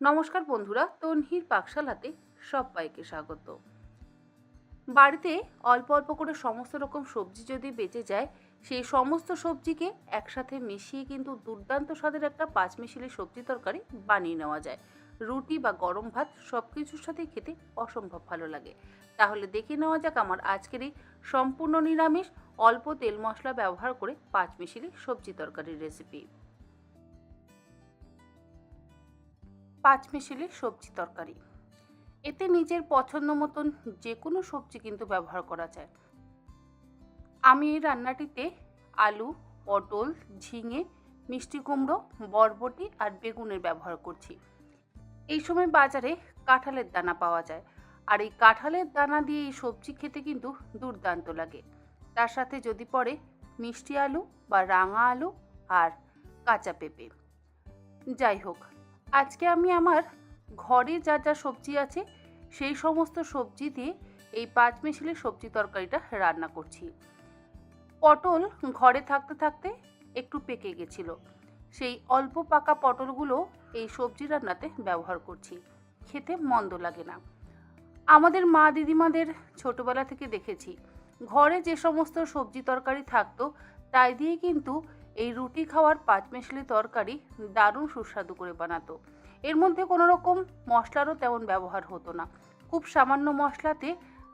নমস্কার বন্ধুরা, তনহির পাকশালাতে সবাইকে স্বাগত। বাড়িতে অল্প অল্প করে সমস্ত রকম সবজি যদি বেঁচে যায়, সেই সমস্ত সবজিকে একসাথে মিশিয়ে কিন্তু দুর্দান্ত স্বাদের একটা পাঁচমিশালি সবজি তরকারি বানিয়ে নেওয়া যায়। রুটি বা গরম ভাত সব কিছুর সাথে খেতে অসম্ভব ভালো লাগে। তাহলে দেখে নেওয়া যাক আমার আজকের এই সম্পূর্ণ নিরামিষ অল্প তেল মশলা ব্যবহার করে পাঁচমিশালি সবজি তরকারির রেসিপি পাঁচমিশালি সবজি তরকারি। এতে নিজের পছন্দ মতন যে কোনো সবজি কিন্তু ব্যবহার করা যায়। আমি এই রান্নাটিতে আলু, পটল, ঝিঙে, মিষ্টি কুমড়ো, বরবটি আর বেগুনের ব্যবহার করছি। এই সময় বাজারে কাঁঠালের দানা পাওয়া যায় আর এই কাঁঠালের দানা দিয়ে এই সবজি খেতে কিন্তু দুর্দান্ত লাগে। তার সাথে যদি পড়ে মিষ্টি আলু বা রাঙা আলু আর কাঁচা পেঁপে। যাই হোক আজকে আমি আমার ঘরে যা যা সবজি আছে, সেই সমস্ত সবজি দিয়ে এই পাঁচমিশালি সবজি তরকারিটা রান্না করছি। পটল ঘরে থাকতে থাকতে একটু পেকে গেছিল। সেই অল্প পাকা পটলগুলো এই সবজি রান্নাতে ব্যবহার করছি। খেতে মন্দ লাগে না। আমাদের মা দিদিমাদের ছোটবেলা থেকে দেখেছি, ঘরে যে সমস্ত সবজি তরকারি থাকতো, তাই দিয়ে কিন্তু এই রুটি খাওয়ার পাঁচমেশালি তরকারি দারুণ সুস্বাদু করে বানাতো। এর মধ্যে কোনো রকম মশলারও তেমন ব্যবহার হতো না। খুব সামান্য মশলাতে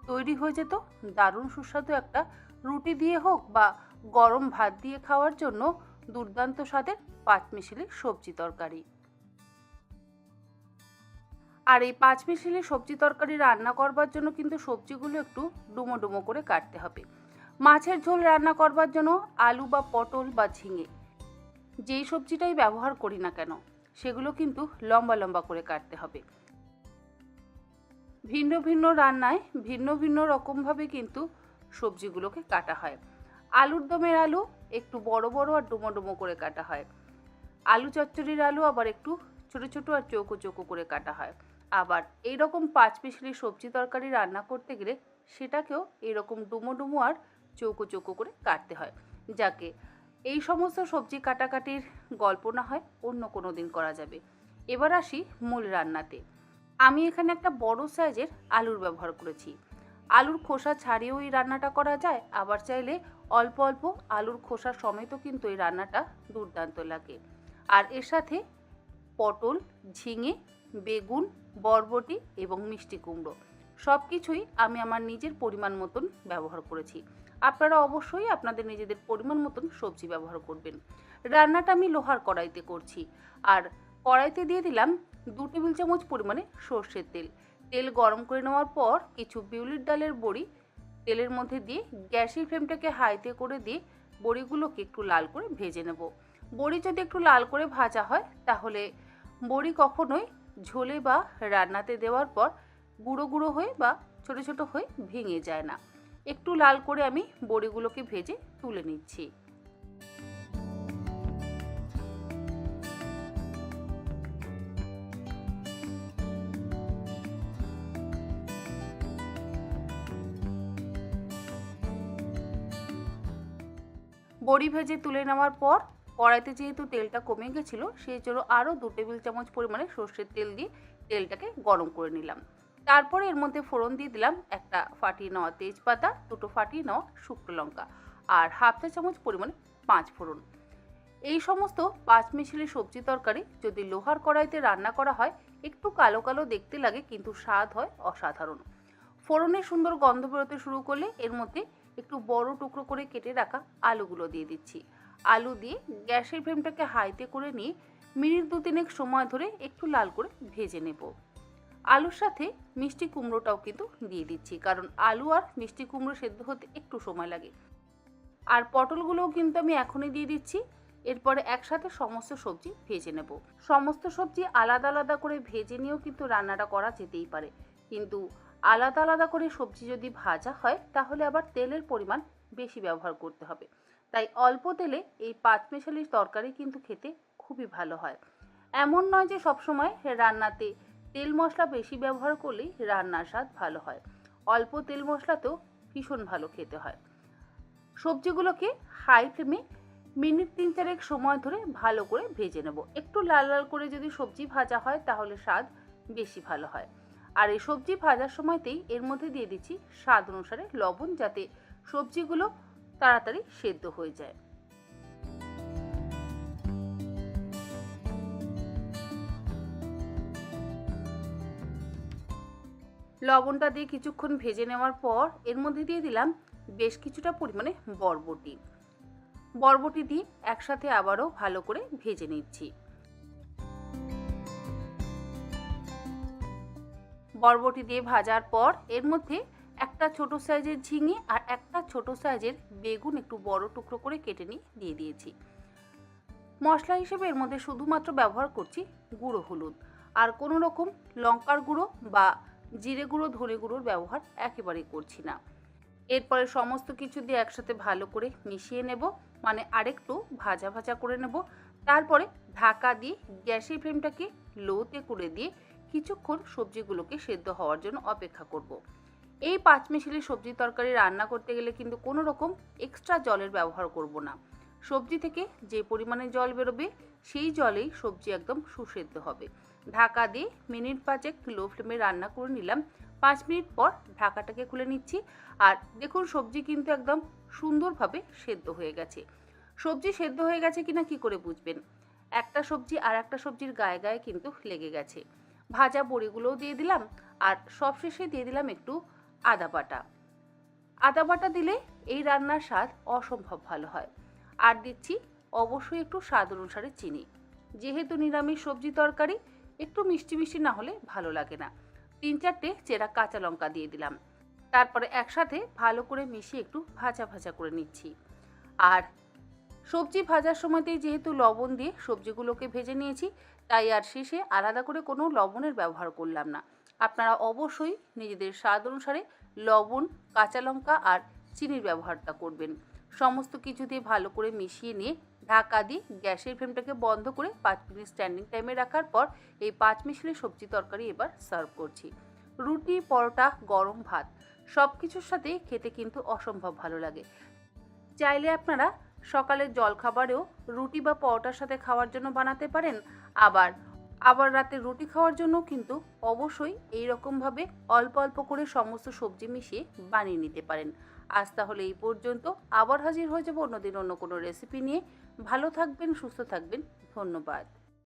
তৈরি হয়ে যেত দারুণ সুস্বাদু একটা রুটি দিয়ে হোক বা গরম ভাত দিয়ে খাওয়ার জন্য দুর্দান্ত স্বাদের পাঁচমিশালি সবজি তরকারি। আর এই পাঁচমিশালি সবজি তরকারি রান্না করবার জন্য কিন্তু সবজিগুলো একটু ডুমো ডুমো করে কাটতে হবে। মাছের ঝোল রান্না করবার জন্য আলু বা পটল বা ঝিঙে। যেই সবজিটাই ব্যবহার করি না কেন, সেগুলো কিন্তু লম্বা লম্বা করে কাটতে হবে। ভিন্ন ভিন্ন রান্নায় ভিন্ন ভিন্ন রকমভাবে কিন্তু সবজিগুলোকে কাটা হয়। আলুর দমের আলু একটু বড় বড় আর ডুমো ডুমো করে কাটা হয়। আলু চচ্চড়ির আলু আবার একটু ছোট ছোট আর চৌকো চৌকো করে কাটা হয়। আবার এই রকম পাঁচ পিসলি সবজি তরকারি রান্না করতে গেলে সেটাকেও এরকম ডুমো ডুমো আর চৌকো চৌকো করে কাটতে হয়। যাকে এই সমস্ত সবজি কাটাকাটির গল্প না হয় অন্য কোনো দিন করা যাবে। এবার আসি মূল রান্নাতে। আমি এখানে একটা বড় সাইজের আলুর ব্যবহার করেছি। আলুর খোসা ছাড়িয়েও এই রান্নাটা করা যায়, আবার চাইলে অল্প অল্প আলুর খোসা সমেতও কিন্তু এই রান্নাটা দুর্দান্ত লাগে। আর এর সাথে পটল, ঝিঙে, বেগুন, বরবটি এবং মিষ্টি কুমড়ো সব কিছুই আমি আমার নিজের পরিমাণ মতন ব্যবহার করেছি। আপনারা অবশ্যই আপনাদের নিজেদের পরিমাণ মতন সবজি ব্যবহার করবেন। রান্নাটা আমি লোহার কড়াইতে করছি। আর কড়াইতে দিয়ে দিলাম দু টেবিল চামচ পরিমাণে সর্ষের তেল। তেল গরম করে নেওয়ার পর কিছু বিউলির ডালের বড়ি তেলের মধ্যে দিয়ে গ্যাসের ফ্লেমটাকে হাইতে করে দিয়ে বড়িগুলোকে একটু লাল করে ভেজে নেব। বড়ি যদি একটু লাল করে ভাজা হয়, তাহলে বড়ি কখনোই ঝোলে বা রান্নাতে দেওয়ার পর গুঁড়ো গুঁড়ো হয়ে বা ছোট ছোট হয়ে ভেঙে যায় না। একটু লাল করে আমি বড়িগুলোকে ভেজে তুলে নিচ্ছি। বড়ি ভেজে তুলে নেওয়ার পর কড়াইতে যেহেতু তেলটা কমে গেছিল, সেই জন্য আরও দু টেবিল চামচ পরিমাণে সর্ষের তেল দিয়ে তেলটাকে গরম করে নিলাম। তারপরে এর মধ্যে ফোড়ন দিয়ে দিলাম একটা ফাটিয়ে নেওয়া তেজপাতা, দুটো ফাটিয়ে নেওয়া শুকনো লঙ্কা আর হাফ চা চামচ পরিমাণে পাঁচ ফোড়ন। এই সমস্ত পাঁচ মিশালি সবজি তরকারি যদি লোহার কড়াইতে রান্না করা হয়, একটু কালো কালো দেখতে লাগে কিন্তু স্বাদ হয় অসাধারণ। ফোড়নের সুন্দর গন্ধ বেরোতে শুরু করলে এর মধ্যে একটু বড় টুকরো করে কেটে রাখা আলুগুলো দিয়ে দিচ্ছি। আলু দিয়ে গ্যাসের ফ্লেমটাকে হাইতে করে নিয়ে মিনিট দু তিনেক সময় ধরে একটু লাল করে ভেজে নেব। আলুর সাথে মিষ্টি কুমড়োটাও কিন্তু দিয়ে দিচ্ছি, কারণ আলু আর মিষ্টি কুমড়ো সেদ্ধ হতে একটু সময় লাগে। আর পটলগুলোও কিন্তু আমি এখনই দিয়ে দিচ্ছি, এরপরে একসাথে সমস্ত সবজি ভেজে নেব। সমস্ত সবজি আলাদা আলাদা করে ভেজে নিয়েও কিন্তু রান্নাটা করা যেতেই পারে। কিন্তু আলাদা আলাদা করে সবজি যদি ভাজা হয়, তাহলে আবার তেলের পরিমাণ বেশি ব্যবহার করতে হবে। তাই অল্প তেলে এই পাঁচমেশালির তরকারি কিন্তু খেতে খুবই ভালো হয়। এমন নয় যে সবসময় রান্নাতে তেল মশলা বেশি ব্যবহার করলেই রান্নার স্বাদ ভালো হয়। অল্প তেল মশলাতেও ভীষণ ভালো খেতে হয়। সবজিগুলোকে হাই ফ্লেমে মিনিট তিন চারেক সময় ধরে ভালো করে ভেজে নেব। একটু লাল লাল করে যদি সবজি ভাজা হয়, তাহলে স্বাদ বেশি ভালো হয়। আর এই সবজি ভাজার সময়তেই এর মধ্যে দিয়ে দিচ্ছি স্বাদ অনুসারে লবণ, যাতে সবজিগুলো তাড়াতাড়ি সেদ্ধ হয়ে যায়। লবণটা দিয়ে কিছুক্ষণ ভেজে নেওয়ার পর এর মধ্যে দিয়ে দিলাম বেশ কিছুটা পরিমাণে বরবটি। বরবটি দিয়ে একসাথে আবারও ভালো করে ভেজে নিচ্ছি। বরবটি দিয়ে ভাজার পর এর মধ্যে একটা ছোট সাইজের ঝিঙে আর একটা ছোট সাইজের বেগুন একটু বড় টুকরো করে কেটে নিয়ে দিয়ে দিয়েছি। মশলা হিসেবে এর মধ্যে শুধুমাত্র ব্যবহার করছি গুঁড়ো হলুদ। আর কোনো রকম লঙ্কার গুঁড়ো বা জিরে গুঁড়ো, ধনে গুঁড়োর ব্যবহার একেবারেই করছি না। এরপরে সমস্ত কিছু দিয়ে একসাথে ভালো করে মিশিয়ে নেব মানে আরেকটু ভাজা ভাজা করে নেব। তারপরে ঢাকা দিয়ে গ্যাসের ফ্লেমটাকে লোতে করে দিয়ে কিছুক্ষণ সবজিগুলোকে সেদ্ধ হওয়ার জন্য অপেক্ষা করব। এই পাঁচ মিশালি সবজি তরকারি রান্না করতে গেলে কিন্তু কোনো রকম এক্সট্রা জলের ব্যবহার করব না। সবজি থেকে যে পরিমাণে জল বেরোবে সেই জলেই সবজি একদম সুসেদ্ধ হবে। ঢাকা দিয়ে মিনিট পাঁচেক লো ফ্লেমে রান্না করে নিলাম। পাঁচ মিনিট পর ঢাকাটাকে খুলে নিচ্ছি। আর দেখুন, সবজি কিন্তু একদম সুন্দরভাবে সেদ্ধ হয়ে গেছে। সবজি সেদ্ধ হয়ে গেছে কিনা কি করে বুঝবেন? একটা সবজি আর একটা সবজির গায়ে গায়ে কিন্তু লেগে গেছে। ভাজা বড়িগুলোও দিয়ে দিলাম আর সবশেষে দিয়ে দিলাম একটু আদা বাটা। আদা বাটা দিলে এই রান্নার স্বাদ অসম্ভব ভালো হয়। আর দিচ্ছি অবশ্যই একটু স্বাদ অনুসারে চিনি। যেহেতু নিরামিষ সবজি তরকারি, একটু মিষ্টি মিষ্টি না হলে ভালো লাগে না। তিন চারটে চেরা কাঁচা লঙ্কা দিয়ে দিলাম। তারপরে একসাথে ভালো করে মিশিয়ে একটু ভাজা ভাজা করে নিচ্ছি। আর সবজি ভাজার সময়তেই যেহেতু লবণ দিয়ে সবজিগুলোকে ভেজে নিয়েছি, তাই আর শেষে আলাদা করে কোনো লবণের ব্যবহার করলাম না। আপনারা অবশ্যই নিজেদের স্বাদ অনুসারে লবণ, কাঁচা লঙ্কা আর চিনির ব্যবহারটা করবেন। সমস্ত কিছু দিয়ে ভালো করে মিশিয়ে নিয়ে ঢাকা দিয়ে গ্যাসের ফ্লেমটাকে বন্ধ করে পাঁচ মিনিট স্ট্যান্ডিং টাইমে রাখার পর এই পাঁচ মিশালি সবজি তরকারি এবার সার্ভ করছি। রুটি, পরোটা, গরম ভাত সব কিছুর সাথে খেতে কিন্তু অসম্ভব ভালো লাগে। চাইলে আপনারা সকালের জলখাবারেও রুটি বা পরোটার সাথে খাওয়ার জন্য বানাতে পারেন। আবার আবার রাতে রুটি খাওয়ার জন্য কিন্তু অবশ্যই এই রকমভাবে অল্প অল্প করে সমস্ত সবজি মিশিয়ে বানিয়ে নিতে পারেন। আজ তাহলে এই পর্যন্ত। আবার হাজির হয়ে যাব অন্যদিন অন্য কোনো রেসিপি নিয়ে। ভালো থাকবেন, সুস্থ থাকবেন। ধন্যবাদ।